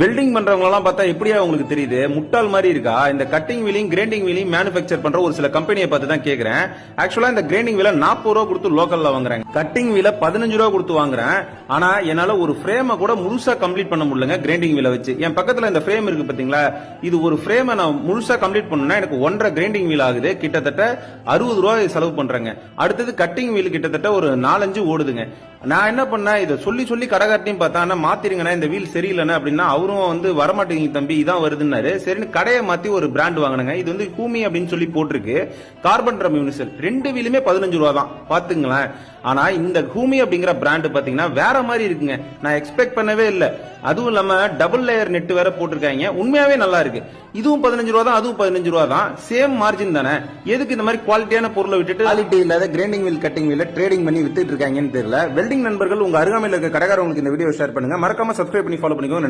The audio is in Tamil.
வெல்டிங் பண்றவங்களெல்லாம் பார்த்தா எப்படியா உங்களுக்கு தெரியுது? முட்டால் மாதிரி இருக்கா? இந்த cutting wheeling grinding wheeling manufacture பண்ற ஒரு சில கம்பெனியை பார்த்து தான் கேட்கறேன் ஆக்சுவலா இந்த கிரைண்டிங் வீல நாற்பது ரூபா கொடுத்து லோக்கல்ல வாங்குறேன் கட்டிங் வீல பதினஞ்சு ரூபா கொடுத்து வாங்குறேன். ஆனா என்னால ஒரு ஃப்ரேம கூட முழுசா கம்ப்ளீட் பண்ண முடியலங்க கிரைண்டிங் வீல வச்சு. என் பக்கத்துல இந்த ஃப்ரேம் இருக்கு பாத்தீங்களா இது ஒரு ஃப்ரேமை நான் முழுசா கம்ப்ளீட் பண்ணணும்னா எனக்கு ஒன்றரை கிரைண்டிங் வீல் ஆகுது. கிட்டத்தட்ட அறுபது ரூபாய் செலவு பண்றேங்க. அடுத்தது கட்டிங் வீல் கிட்டத்தட்ட ஒரு நாலஞ்சு ஓடுதுங்க. நான் என்ன பண்ணேன் இதை சொல்லி சொல்லி கடைக்காட்டியும் பார்த்தா அண்ணா மாத்திருங்கண்ணா இந்த வீல் சரியில்லைண்ணா அப்படின்னா அவரும் வந்து வரமாட்டேங்குது தம்பி இதான் வருதுன்னாரு. சரின்னு கடையை மாத்தி ஒரு பிராண்ட் வாங்கினேங்க. இது வந்து கூமி அப்படின்னு சொல்லி போட்டிருக்கு. கார்பன் ரம் யூனிசெல் ரெண்டு வீலுமே பதினஞ்சு ரூபா தான் பாத்துங்களேன் ஆனா இந்த ஹூமி அப்படிங்கிற பிராண்ட் பாத்தீங்கன்னா வேற மாதிரி இருக்குங்க. நான் எக்ஸ்பெக்ட் பண்ணவே இல்லை. அதுவும் இல்லாம டபுள் லேயர் நெட் வேற போட்டிருக்காங்க. உண்மையாவே நல்லா இருக்கு. இதுவும் பதினஞ்சு ரூபா தான் அதுவும் பதினஞ்சு ரூபா தான். சேம் மார்ஜின் தானே. எதுக்கு இந்த மாதிரி குவாலிட்டியான பொருளை விட்டுட்டு குவாலிட்டி இல்லாத கிரைண்டிங் வீல் கட்டிங் வீல ட்ரேடிங் பண்ணி வித்துட்டு இருக்காங்கன்னு தெரியல. வெல்டிங் நண்பர்கள் உங்க அருகாமையில் இருக்க கடைக்காரங்களுக்கு இந்த வீடியோ ஷேர் பண்ணுங்க. மறக்காம சப்ஸ்கிரைப் பண்ணி ஃபாலோ பண்ணிக்கோங்க.